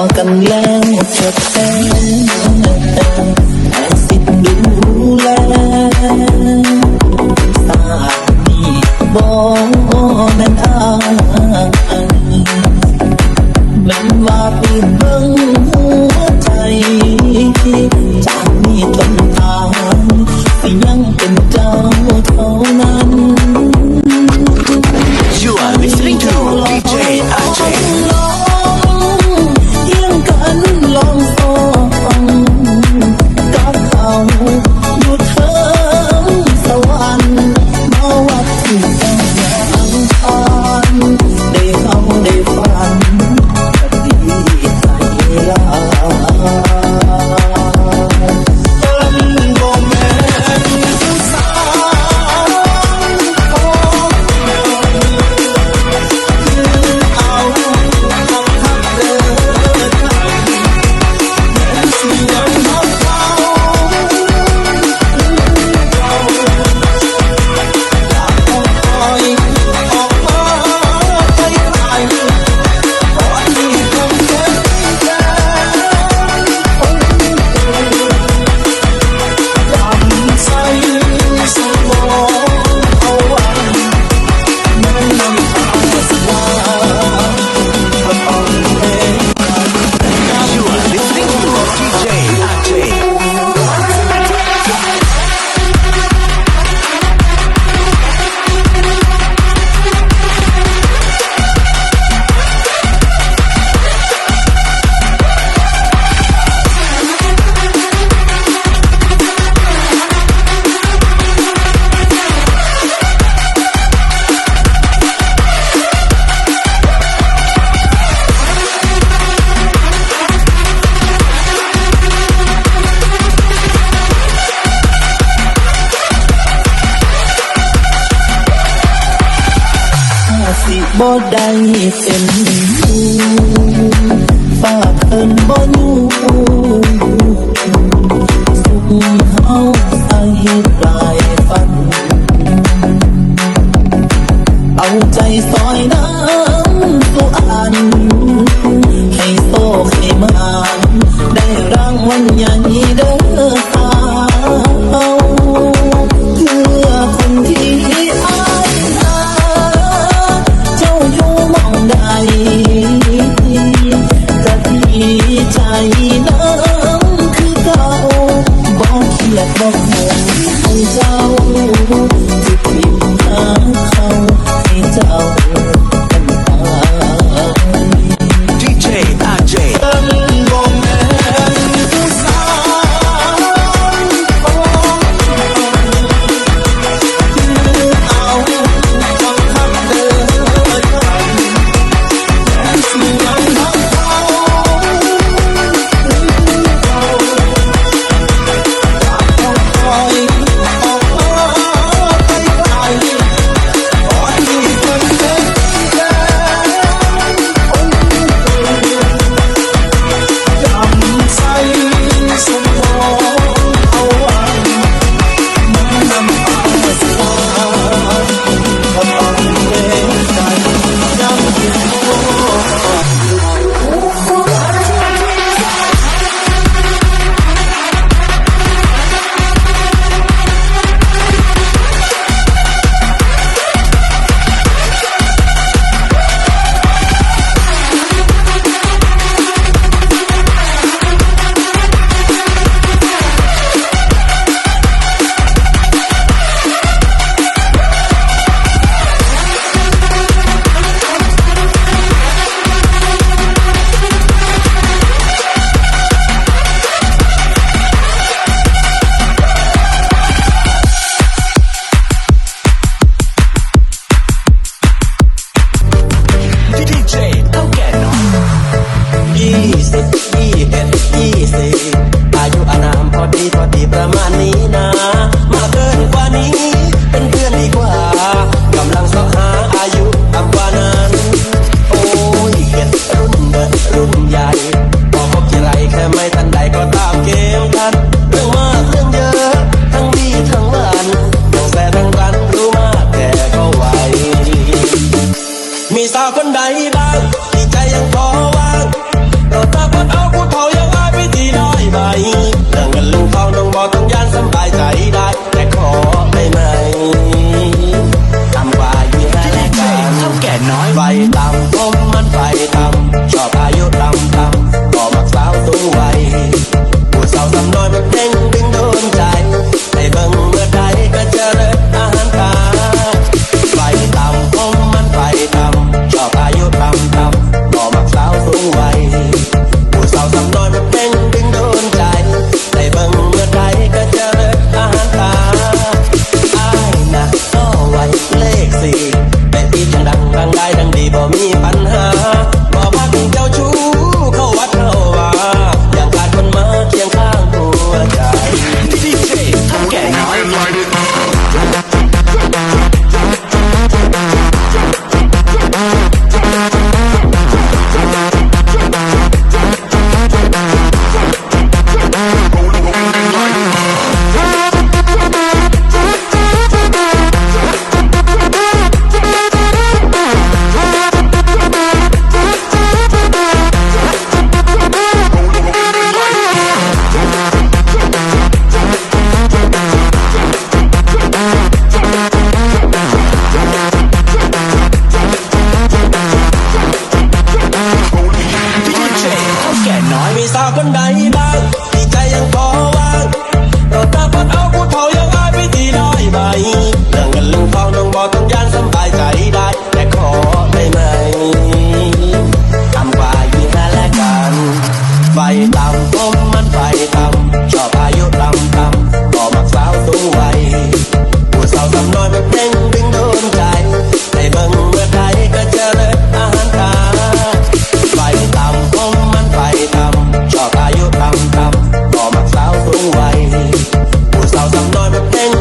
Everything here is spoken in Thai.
อกำลังจะแต่สิทธิ์ดูแลสามีบอก บ่ได้เป็นฝากเพิ่นบ่ยูสุขเฮาอาเฮ็ดปลายฝัน เอาใจซอยน้ำสุอัน ให้โซให้มานได้รางวัลยัน oh. ใหญ่พอพบทีไรแค่ไม่ทันใดก็ตามเกมทัน pending I'm not a thing